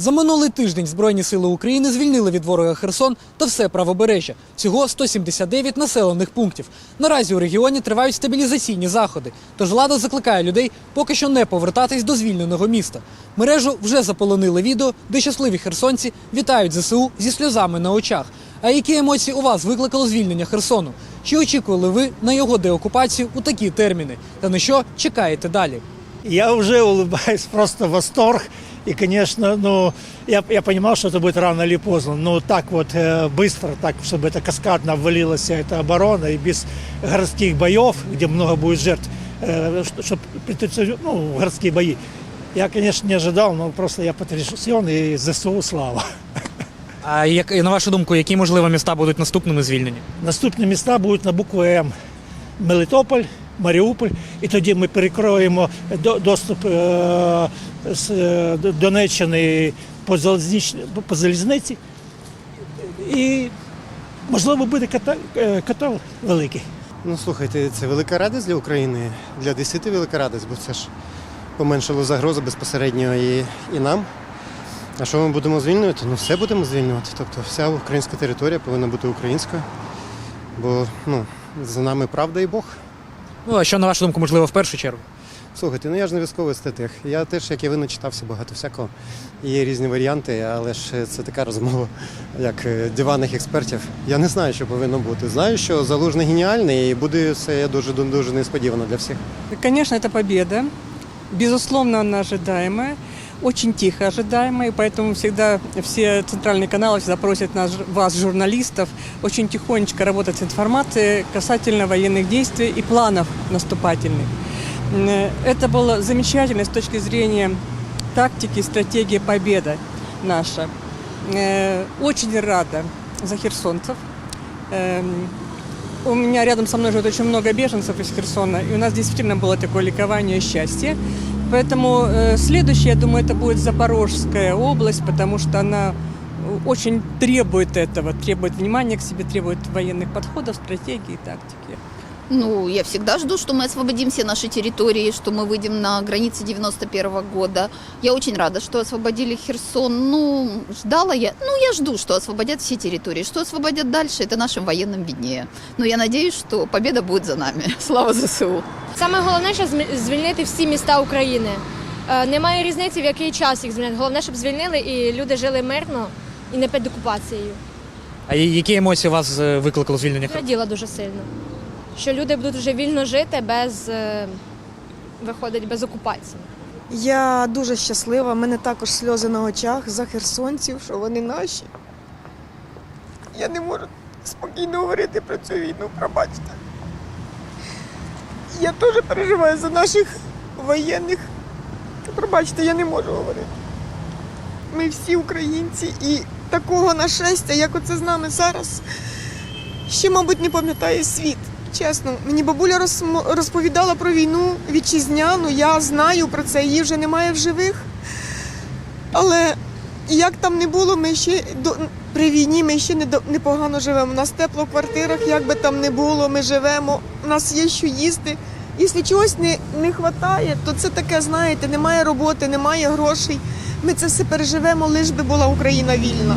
За минулий тиждень Збройні сили України звільнили від ворога Херсон та все правобережжя. Всього 179 населених пунктів. Наразі у регіоні тривають стабілізаційні заходи. Тож влада закликає людей поки що не повертатись до звільненого міста. Мережу вже заполонили відео, де щасливі херсонці вітають ЗСУ зі сльозами на очах. А які емоції у вас викликало звільнення Херсону? Чи очікували ви на його деокупацію у такі терміни? Та на що чекаєте далі? Я уже улыбаюсь, просто восторг. И, конечно, ну, я, я понимал, что это будет рано или поздно, но так вот э, быстро, так, чтобы это каскадно обвалилась вся эта оборона, и без городских боев, где много будет жертв, э, чтобы ну, городские бои. Я, конечно, не ожидал, но просто я потрясен, и ЗСУ слава. А як на вашу думку, які можливо міста будуть наступними звільнені? Наступні міста будуть на букву М. Мелитополь, Маріуполь, і тоді ми перекроємо доступ е, з е, до Донеччини по, залізниці. І, можливо, буде котел великий. Ну слухайте, це велика радість для України, для десяти велика радість, бо це ж поменшило загрозу безпосередньо і, і нам. А що ми будемо звільнювати? Ну все будемо звільнювати. Тобто вся українська територія повинна бути українською. Бо ну, за нами правда і Бог. Ну а що на вашу думку, можливо, в першу чергу? Слухайте, ну я ж не військовий статих. Я теж, як і ви, начитався багато всякого. Є різні варіанти, але ж це така розмова, як е, диванних експертів. Я не знаю, що повинно бути. Знаю, що залужний геніальний і буде все дуже дуже несподівано для всіх. Звісно, це побіда. Безусловно, вона ожидаемая. Очень тихо ожидаемая, и поэтому всегда все центральные каналы всегда просят нас, вас, журналистов, очень тихонечко работать с информацией касательно военных действий и планов наступательных. М, Это было замечательно с точки зрения тактики, стратегии победа наша. Э, Очень рада за херсонцев. Эм, у меня рядом со мной живет очень много беженцев из Херсона, и у нас действительно было такое ликование и счастье. Поэтому э, следующее, я думаю, это будет Запорожская область, потому что она э, очень требует этого, требует внимания к себе, требует военных подходов, стратегии и тактики. Ну, я всегда жду, что мы освободим все наши территории, что мы выйдем на границы 91 года. Я очень рада, что освободили Херсон. Ну, ждала я. Ну, я жду, что освободят все территории. Что освободят дальше, это нашим военным виднее. Но я надеюсь, что победа будет за нами. Слава ЗСУ! Саме головне, що зм- звільнити всі міста України. Е, Немає різниці, в який час їх звільнити. Головне, щоб звільнили і люди жили мирно і не під окупацією. А я- які емоції у вас е, викликало звільнення Херсону? Раділа дуже сильно. Що люди будуть вже вільно жити без е, виходить без окупації. Я дуже щаслива. Мене також сльози на очах за херсонців, що вони наші. Я не можу спокійно говорити про цю війну, пробачте. Я теж переживаю за наших воєнних. Пробачте, я не можу говорити. Ми всі українці і такого нашестя, як оце з нами зараз, ще, мабуть, не пам'ятає світ. Чесно, мені бабуля розповідала про війну вітчизняну, я знаю про це, її вже немає в живих. Але як там не було, ми ще до, при війні ми ще не до- непогано живемо. У нас тепло в квартирах, як би там не було, ми живемо, у нас є що їсти. Якщо чогось не, не вистачає, то це таке, знаєте, немає роботи, немає грошей. Ми це все переживемо, лиш би була Україна вільна.